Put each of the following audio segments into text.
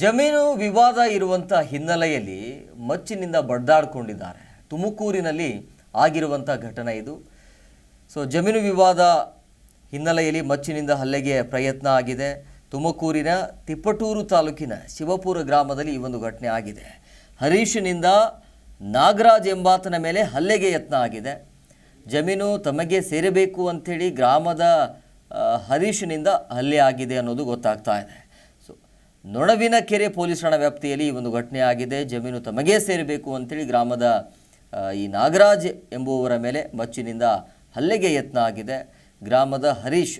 ಜಮೀನು ವಿವಾದ ಇರುವಂಥ ಹಿನ್ನೆಲೆಯಲ್ಲಿ ಮಚ್ಚಿನಿಂದ ಬಡ್ದಾಡ್ಕೊಂಡಿದ್ದಾರೆ. ತುಮಕೂರಿನಲ್ಲಿ ಆಗಿರುವಂಥ ಘಟನೆ ಇದು. ಸೊ ಜಮೀನು ವಿವಾದ ಹಿನ್ನೆಲೆಯಲ್ಲಿ ಮಚ್ಚಿನಿಂದ ಹಲ್ಲೆಗೆ ಪ್ರಯತ್ನ ಆಗಿದೆ. ತುಮಕೂರಿನ ತಿಪ್ಪಟೂರು ತಾಲೂಕಿನ ಶಿವಪುರ ಗ್ರಾಮದಲ್ಲಿ ಈ ಒಂದು ಘಟನೆ ಆಗಿದೆ. ಹರೀಶ್ನಿಂದ ನಾಗರಾಜ್ ಎಂಬಾತನ ಮೇಲೆ ಹಲ್ಲೆಗೆ ಯತ್ನ ಆಗಿದೆ. ಜಮೀನು ತಮಗೆ ಸೇರಬೇಕು ಅಂಥೇಳಿ ಗ್ರಾಮದ ಹರೀಶ್ನಿಂದ ಹಲ್ಲೆ ಆಗಿದೆ ಅನ್ನೋದು ಗೊತ್ತಾಗ್ತಾ ಇದೆ. ನೊಣವಿನ ಕೆರೆ ಪೊಲೀಸ್ ಠಾಣಾ ವ್ಯಾಪ್ತಿಯಲ್ಲಿ ಈ ಒಂದು ಘಟನೆ ಆಗಿದೆ. ಜಮೀನು ತಮಗೇ ಸೇರಬೇಕು ಅಂತೇಳಿ ಗ್ರಾಮದ ಈ ನಾಗರಾಜ್ ಎಂಬುವವರ ಮೇಲೆ ಮಚ್ಚಿನಿಂದ ಹಲ್ಲೆಗೆ ಯತ್ನ ಆಗಿದೆ. ಗ್ರಾಮದ ಹರೀಶ್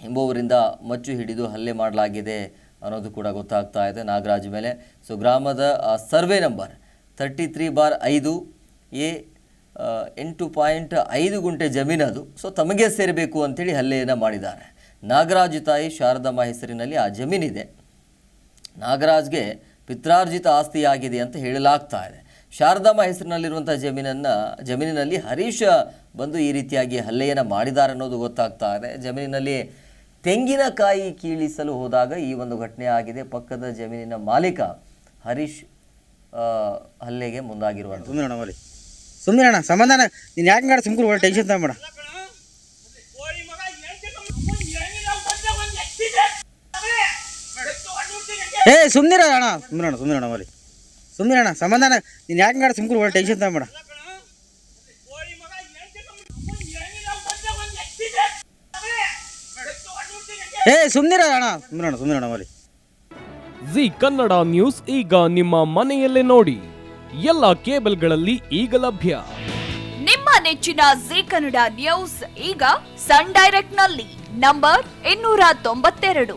ಎಂಬುವರಿಂದ ಮಚ್ಚು ಹಿಡಿದು ಹಲ್ಲೆ ಮಾಡಲಾಗಿದೆ ಅನ್ನೋದು ಕೂಡ ಗೊತ್ತಾಗ್ತಾ ಇದೆ ನಾಗರಾಜ್ ಮೇಲೆ. ಸೊ ಗ್ರಾಮದ survey number thirty three bar ಐದು ಎ ಎಂಟು ಪಾಯಿಂಟ್ ಐದು ಗುಂಟೆ ಜಮೀನದು ಸೊ ತಮಗೆ ಸೇರಬೇಕು ಅಂಥೇಳಿ ಹಲ್ಲೆಯನ್ನು ಮಾಡಿದ್ದಾರೆ. ನಾಗರಾಜ್ ತಾಯಿ ಶಾರದಮ್ಮ ಹೆಸರಿನಲ್ಲಿ ಆ ಜಮೀನಿದೆ. ನಾಗರಾಜ್ಗೆ ಪಿತ್ರಾರ್ಜಿತ ಆಸ್ತಿಯಾಗಿದೆ ಅಂತ ಹೇಳಲಾಗ್ತಾ ಇದೆ. ಶಾರದಮ್ಮ ಹೆಸರಿನಲ್ಲಿರುವಂಥ ಜಮೀನನ್ನು, ಜಮೀನಿನಲ್ಲಿ ಹರೀಶ್ ಬಂದು ಈ ರೀತಿಯಾಗಿ ಹಲ್ಲೆಯನ್ನು ಮಾಡಿದ್ದಾರೆ ಅನ್ನೋದು ಗೊತ್ತಾಗ್ತಾ ಇದೆ. ಜಮೀನಿನಲ್ಲಿ ತೆಂಗಿನಕಾಯಿ ಕೀಳಿಸಲು ಹೋದಾಗ ಈ ಒಂದು ಘಟನೆ ಆಗಿದೆ. ಪಕ್ಕದ ಜಮೀನಿನ ಮಾಲೀಕ ಹರೀಶ್ ಹಲ್ಲೆಗೆ ಮುಂದಾಗಿರುವಂಥ ಸುಮ್ಮನೆ ಸುಮ್ಮನೆ ಸಂಬಂಧನ ನೀನು ಯಾಕೆ ಸುಮ್ಕೂರು ಟೆನ್ಷನ್ ತಗೊಂಬೇಡ ಏ ಸುಮ್ಮನಿರ ಅಣ್ಣ. ಸುಮ್ಮನೆ ಅಣ್ಣ ಸುಮ್ಮನೆ ಅಣ್ಣ ಮಲ್ಲಿ ಸುಮ್ಮನೆ ಅಣ್ಣ. ಸಮಾಧಾನ ನೀನು ಯಾಕೆ ಮಾಡ ಸುಮ್ಕರು ಒಳ್ಳೆ ಟೆನ್ಷನ್ ತಗೊಂಬೇಡ. ಏ ಸುಮ್ಮನಿರ ಅಣ್ಣ. ಸುಮ್ಮನೆ ಅಣ್ಣ ಸುಮ್ಮನೆ ಅಣ್ಣ ಮಲ್ಲಿ ಜಿ ಕನ್ನಡ ನ್ಯೂಸ್ ಈಗ ನಿಮ್ಮ ಮನೆಯಲ್ಲೇ ನೋಡಿ. ಎಲ್ಲ ಕೇಬಲ್ಗಳಲ್ಲಿ ಈಗ ಲಭ್ಯ. ನಿಮ್ಮ ನೆಚ್ಚಿನ ಜಿ ಕನ್ನಡ ನ್ಯೂಸ್ ಈಗ ಸನ್ ಡೈರೆಕ್ಟ್ನಲ್ಲಿ ನಂಬರ್ ಇನ್ನೂರ ತೊಂಬತ್ತೆರಡು.